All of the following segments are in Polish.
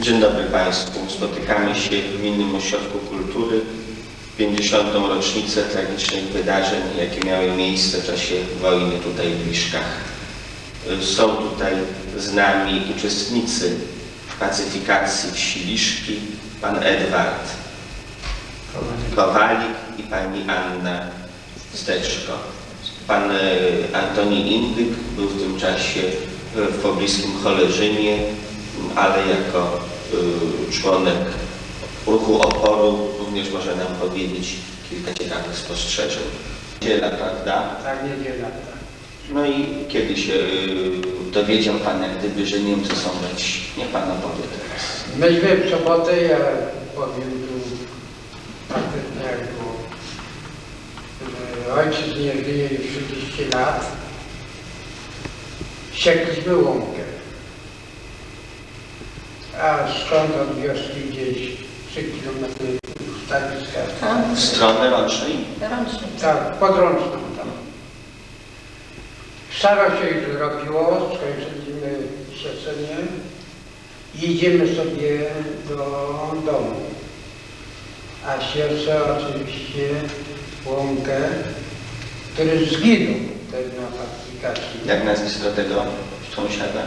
Dzień dobry Państwu. Spotykamy się w Gminnym Ośrodku Kultury w 50. rocznicę tragicznych wydarzeń, jakie miały miejsce w czasie wojny tutaj w Liszkach. Są tutaj z nami uczestnicy pacyfikacji wsi Liszki, pan Edward Kowalik i pani Anna Steczko. Pan e, Antoni Indyk był w tym czasie w pobliskim Cholerzynie, ale jako e, członek ruchu oporu również może nam powiedzieć kilka ciekawych spostrzeżeń. Niedziela, prawda? Tak, niedziela. Tak. No i kiedy się e, dowiedział Pan jak gdyby, że Niemcy są leci? Niech Pan opowie teraz. Myśmy w sobotę, ja powiem tu faktycznie jak było. że Ojciec nie żyje już 30 lat. Siekliśmy łąkę. A skąd od wioski gdzieś 3 km stanowiska. W stronę? Rącznik. Tak, podręczną tam. Szaro się już zrobiło, skończyliśmy i idziemy sobie do domu. A sierce oczywiście łąkę, który zginął też na pacyfikacji. Jak nazwisko tego sąsiada?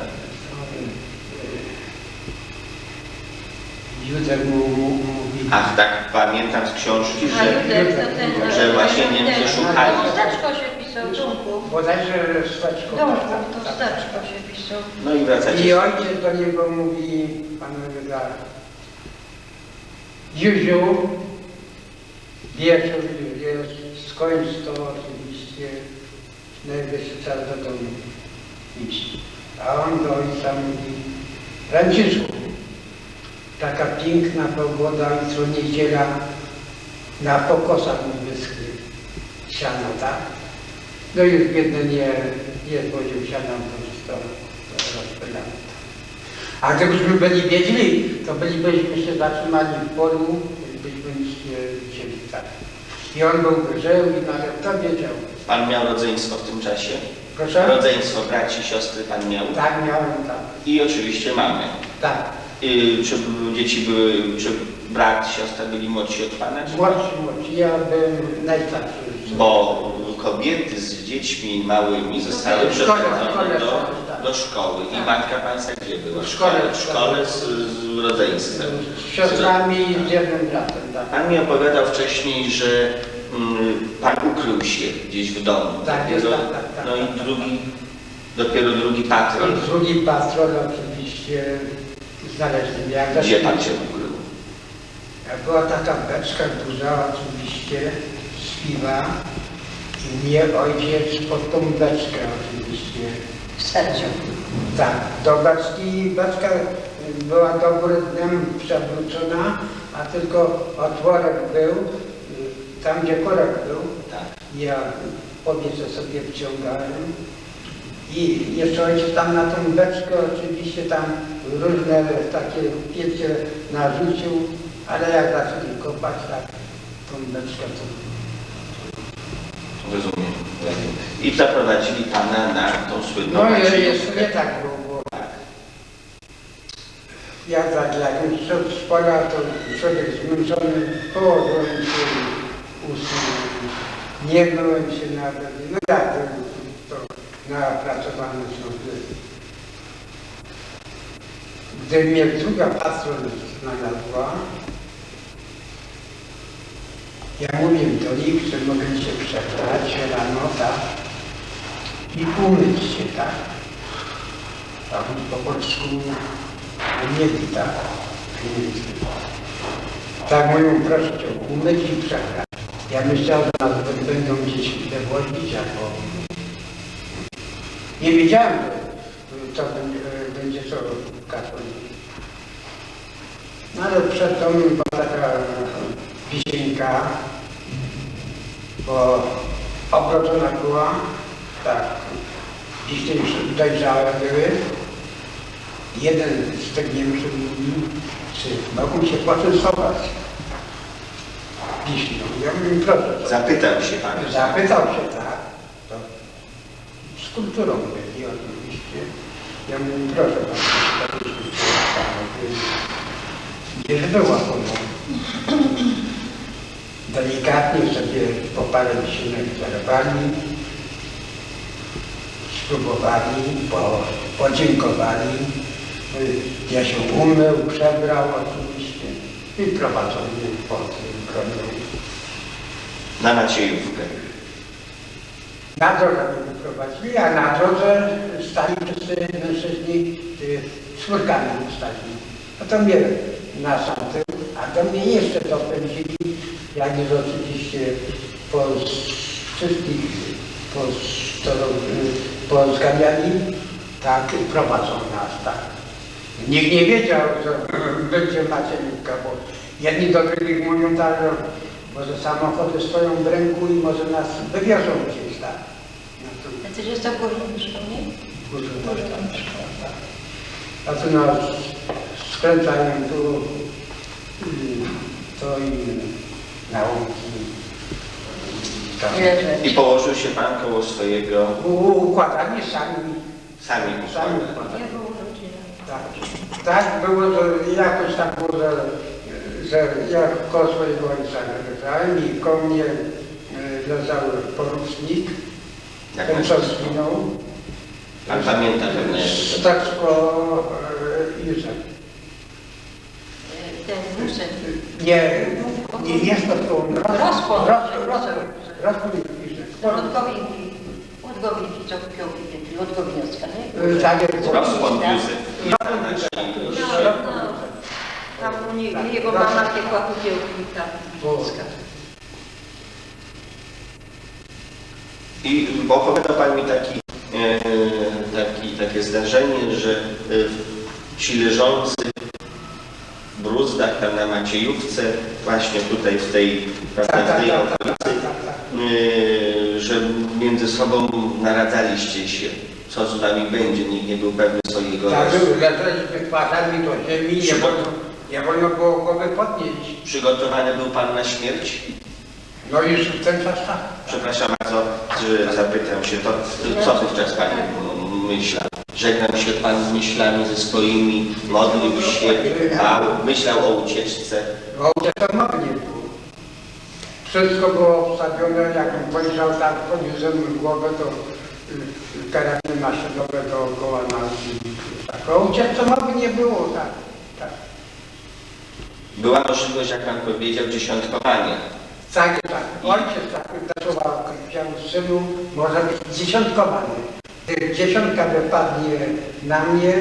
Józef mu mu- mówi, Ach, tak pamiętam z książki, A że Józef to ten... że właśnie Niemcy ten- szukali. To Staczko się pisał, bodajże Steczko. Dumku, tak, to tak, Staczko się pisał. no i I wracacie. ojciec do niego mówi, pan Ryda, Józiu, wieczór już jest, skończ to oczywiście, najwyższy czas do domu iść. A on do ojca mówi, Franciszku, taka piękna pogoda, jutro niedziela, na pokosach wyschły siano, tak? No już biedny nie, nie zwodził siana, to to rozpylamy. A gdybyśmy byli wiedzieli, to bylibyśmy się zatrzymali w polu, byśmy nic nie wzięli tak. I on był grzeł i nawet to wiedział. Pan miał rodzeństwo w tym czasie? Proszę? Rodzeństwo, braci, siostry Pan miał? Tak miałem tam. I oczywiście mamy. Tak. Czy dzieci były, czy brat, siostra byli młodsi od Pana? Czy... Młodszy, młodszy. Ja byłem najstarszy. Bo kobiety z dziećmi małymi zostały w szkole, do, tak. do szkoły. I Tak. matka Państwa gdzie była? W szkole, W szkole z, z rodzeństwem. Z siostrami i z jednym bratem, tak. Pan mi opowiadał wcześniej, że mm, Pan ukrył się gdzieś w domu. Tak, jest, Dopiero- tak, tak, tak, No i tak, tak. drugi, dopiero drugi patrol. Drugi patrol oczywiście znaleźli mnie. Jak Gdzie Pan się ukrył? Była taka beczka duża oczywiście z piwa i mnie ojciec pod tą beczkę oczywiście. Wsadził. Tak, do beczki beczka była dobrym dnem przewrócona, a tylko otworek był, tam gdzie korek był, Tak. ja powietrze sobie wciągałem i jeszcze ojciec tam na tą beczkę oczywiście tam różne takie piecie narzucił, ale jak zaczęli kopać tak tą beczkę to Rozumiem. I zaprowadzili Pana na tą słynną no i jeszcze nie tak było. było. Ja tak jak już szedł z pola, to człowiek zmęczony położyłem się i usnął. Nie myłem się nawet. No jak to, to napracowane są. Gdy mnie druga patrol znalazła, ja mówię do nich, że mogę się przebrać rano, tak? I umyć się, tak? On po polsku umieli, tak? Tak mówią, proszę cię, umyć i przebrać. Ja myślałem, że będą gdzieś wywozić, albo... Nie wiedziałem, to będzie, co katolik. No ale przed domem była taka wisienka, bo obrodzona była, tak, wiśnie już dojrzałe były. Jeden z tych Niemców mówi, czy mogą się poczęstować wiśnią. Ja mówię, proszę. Zapytał się Pan. Zapytał się, tak, z kulturą byli oczywiście. Ja mówię, proszę, pan, to jest kultura, tak, Gdzieś była pomoc. Delikatnie sobie po parę tysięcy zerwali, spróbowali, po, podziękowali. Ja się umył, przebrał oczywiście i prowadzony pod bronią. Na Maciejówkę. Na drodze mnie wyprowadzili, a na drodze stali wszyscy mężczyźni y, z czwórkami stali. No to mnie na sam tył, a do mnie jeszcze dopędzili, jak już oczywiście po wszystkich pozganiali, tak prowadzą nas, tak. Nikt nie wiedział, że będzie Maciejówka, bo jedni do drugich mówią tak, że może samochody stoją w ręku i może nas wywiozą tak. To Znaczy, że to górną mieszkał, nie? Górną tak. A tu nas skręcają tu y, to i nauki. Tam. I położył się pan koło swojego, U- Układali sami, sami sami układali. Tak, tak było, że jakoś tak było, że, że ja koło swojego ojca leżałem i koło mnie y, leżał porucznik, Jak ten na co zginął. Pan pamięta to Stacko e, Józef. Ten musen. Nie, nie jest to to. Rozpon. Rozpon Józef. Odgowinki. Odgowinki, co kiełki, od Gowinowska, nie? Tak jest. Rozpon Józef. No, no. Tam u nie, jego mama piekła kukiełki tam. Gowinowska. I opowiadał Pan mi taki, e, taki, takie zdarzenie, że e, ci leżący w bruzdach tam na Maciejówce, właśnie tutaj w tej, prawda, tak, w tej tak, tak, okolicy, e, że między sobą naradzaliście się, co z nami będzie, nikt nie był pewny swojego Tak, losu. twarzami do ziemi, nie wolno, nie wolno było głowy podnieść. Przygotowany był Pan na śmierć? No już w ten czas tak. Przepraszam zapytam się, to co wówczas Pani myślał? Żegnał się Pan z myślami ze swoimi, modlił się, bał, myślał o ucieczce. Bo uciekanowy nie było. Wszystko było obstawione, jak on pojrzał tak, mu głowę, to y, karabiny maszynowe dookoła nas. Tak, o uciekanowy nie było, tak. tak. Była możliwość, jak Pan powiedział, dziesiątkowania. Tak, tak. Ojciec tak pracował, powiedział synu, może być dziesiątkowany. Gdy dziesiątka wypadnie na mnie,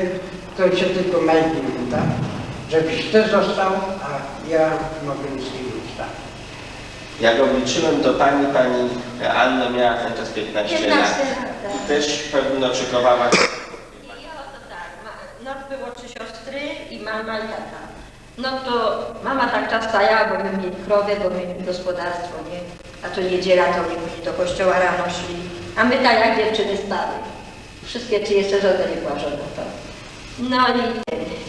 to się tylko najpierw, tak? Żebyś ty został, a ja mogę z nim być, tak. Jak obliczyłem, to Pani, Pani Anna miała 15 lat. 15 I lat. też pewno oczekowała, I tak, ma- no było trzy siostry i mama i tata. No to mama tak czas stajała, bo my mieli krowę, bo my mieli gospodarstwo, nie? A to niedziela, to później do kościoła rano szli. A my tak jak dziewczyny stały. Wszystkie trzy jeszcze żona nie była żona to. No i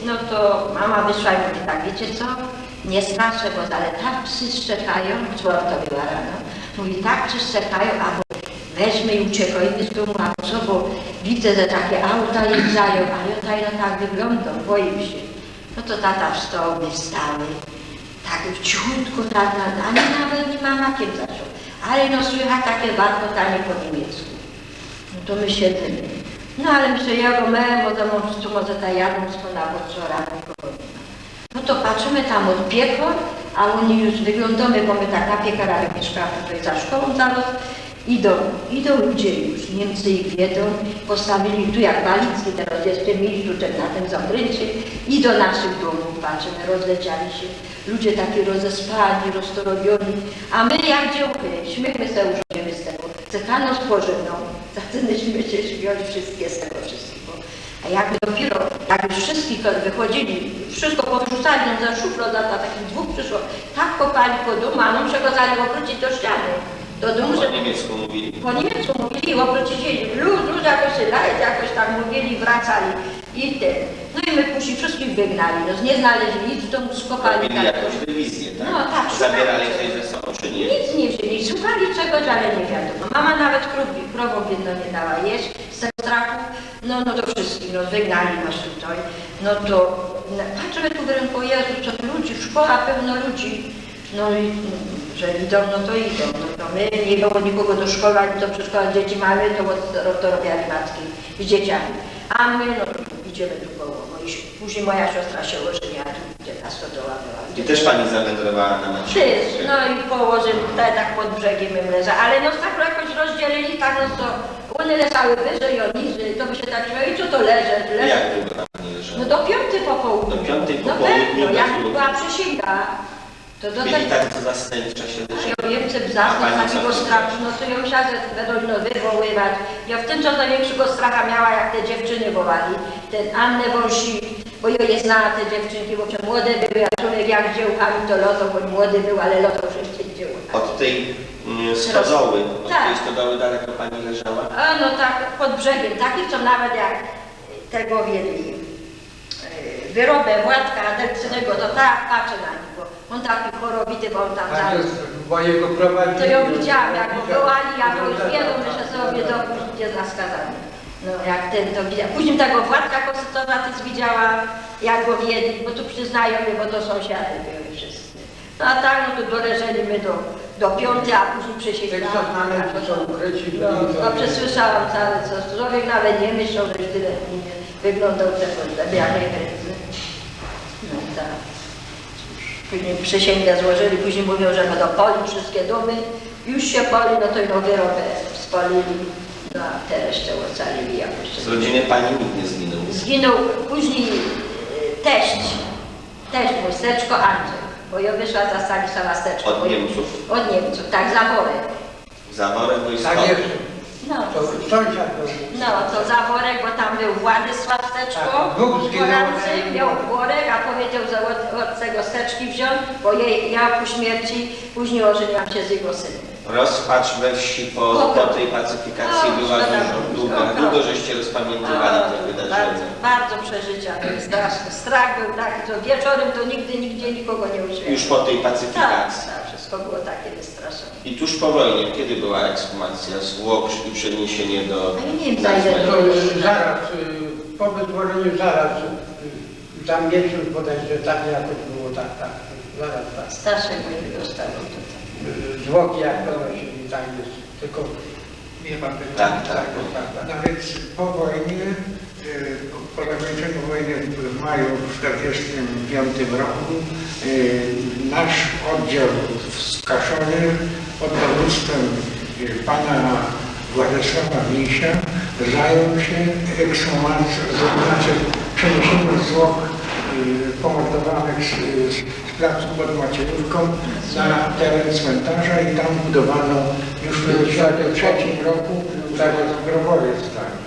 no to mama wyszła i mówi tak, wiecie co? Nie straszę, bo ale tak psy szczekają, wczoraj to była rano. Mówi, tak psy szczekają, a weźmy i uciekajmy z domu, a co, bo widzę, że takie auta jeżdżają, a ja no tak wyglądam, boję się. No to tata wstał, my wstały. Tak cichutko tata, ani nawet nie mamakiem zaczął. Ale no słychać takie warkotanie po niemiecku. No to my siedzimy. No ale myślę, ja go miałem, może może, może ta jadłostwo na potrzora nikogo nie ma. No to patrzymy tam od piekor, a oni już wyglądamy, bo my tak na piekarach mieszkamy tutaj za szkołą zaraz. Idą, idą ludzie już, Niemcy ich wiedzą, postawili tu jak Walicki, teraz tym miejscu, ten na tym zabręcie i do naszych domów patrzymy, rozleciali się, ludzie taki rozespani, roztorobioni, a my jak dziełchy, śmiechmy se urządzimy z tego, cekano spożywną, zaczęliśmy się śmiać wszystkie z tego wszystkiego. A jak dopiero, jak już wszystkich wychodzili, wszystko powrzucali, za szuflo za takich dwóch przyszło, tak kopali po domu, a no przekazali obrócić do ściany. Do domu, po niemiecku mówili. po niemiecku mówili, obrócili, luz, luz jakoś się daje, jakoś tak mówili, wracali i ten. No i my później wszystkich wygnali, no nie znaleźli nic w domu, skopali Robili tak. jakąś rewizję, tak? No tak, Zabierali coś ze sobą, czy nie? Nic nie wzięli, szukali czegoś, ale nie wiadomo. Mama nawet krowi, krową jedno nie dała jeść z tego strachu. No, no to wszystkich, no wygnali nas tutaj. No to na- patrzymy tu w rynku, Jezu, co tu ludzi, szkoła pełno ludzi. No i że idą, no to idą. No to my nie było nikogo do szkoły, ani do przedszkola, dzieci mamy, to, to, robiali matki z dzieciami. A my, no idziemy tu koło. No i później moja siostra się ożeniła, tu gdzie ta stodoła była. I też pani zawędrowała na Też, Macierzyńskie. no i położyli tutaj tak pod brzegiem bym leżała, ale no tak jakoś rozdzielili, tak no to one leżały wyżej, o niżej, to by się tak i co to leży, leży. Jak długo pani leżała? No do piątej po południu. Do piątej po No południu pewno, jak była przysięga, to do tak to zastępcza się. Ja więcej A zasnąć pani takiego co? strachu, no to ja musiała ze wywoływać. Ja w tym czasie największego stracha miała, jak te dziewczyny wołali. Ten Annę Wąsi, bo ja je znała te dziewczynki, bo się młode były, a człowiek jak dziełkami to loto, bo młody był, ale loto wszyscy dziełkami. Od tej mm, stodoły, od Tak. tej stodoły daleko pani leżała? A no tak, pod brzegiem, takich co nawet jak tego wiedli e, wyrobę Władka Delcynego, to tak patrzę na niego. On taki chorobity, bo on tam A cały... to bo jego prowadził. To ją widziałam, jak go wołali, ja to już wiedzą, że sobie dopuść, gdzie na skazanie. No jak ten to widział. Później tego Władka Konstytutatys widziała, jak go wiedli, bo tu przyznają mnie, bo to sąsiady były wszyscy. No a tak, no to doleżeli my do, do piątej, a później przesiedziałam. co znamy, to są ukryci. No, no przesłyszałam całe, co człowiek nawet nie myślał, że tyle nie wyglądał ten jak najprędzej. No tak. Później przysięgę złożyli, później mówią, że będą poli wszystkie domy. Już się poli, no to ją wyrobę spalili, no a te resztę ocalili jakoś. Z rodziny pani nikt nie zginął. Zginął później e, teść, teść mój, Steczko Andrzej, bo ja wyszła za Stanisława Steczko. Od bo- Niemców. Od Niemców, tak, zaworek. Zaworek Tak wojskowy. jest. No, To sąsiad był. no to zaworek, bo tam był Władysław Steczko, Tak, dwóch zginęło. Polancy, miał worek, a powiedział, że od, od tego Steczki wziąć, bo jej, ja po śmierci później ożeniłam się z jego synem. Rozpacz we wsi po, po tej pacyfikacji O, była szkoda. dużo, długa. Okropnie. Długo żeście rozpamiętywali te bardzo, wydarzenia. bardzo przeżycia, były straszne. Strach był taki, że wieczorem to nigdy, nigdzie nikogo nie uświetlił. Już po tej Tak, pacyfikacji. tak, wszystko było takie wystraszone. I tuż po wojnie, kiedy była ekshumacja zwłok i przeniesienie do... A ja nie wiem, za ile To to y, zaraz, y, po wytworzeniu zaraz, y, tam miesiąc bodajże tak jakoś było, tak, tak, zaraz tak. Staszek mnie dostawał tutaj. Y, Zwłoki jak donosili, tam jest, tylko Nie pan Tak, pytał. tak. tak, tak. No więc po wojnie, e, po zakończeniu wojny w maju w 1945 roku nasz oddział w Kaszowie pod dowództwem e, pana Władysława Misia zajął się ekshumacją, znaczy przeniesieniem zwłok e, pomordowanych z, z, z placu pod Maciejówką na teren cmentarza i tam budowano już w 1953 roku tak grobowiec tak.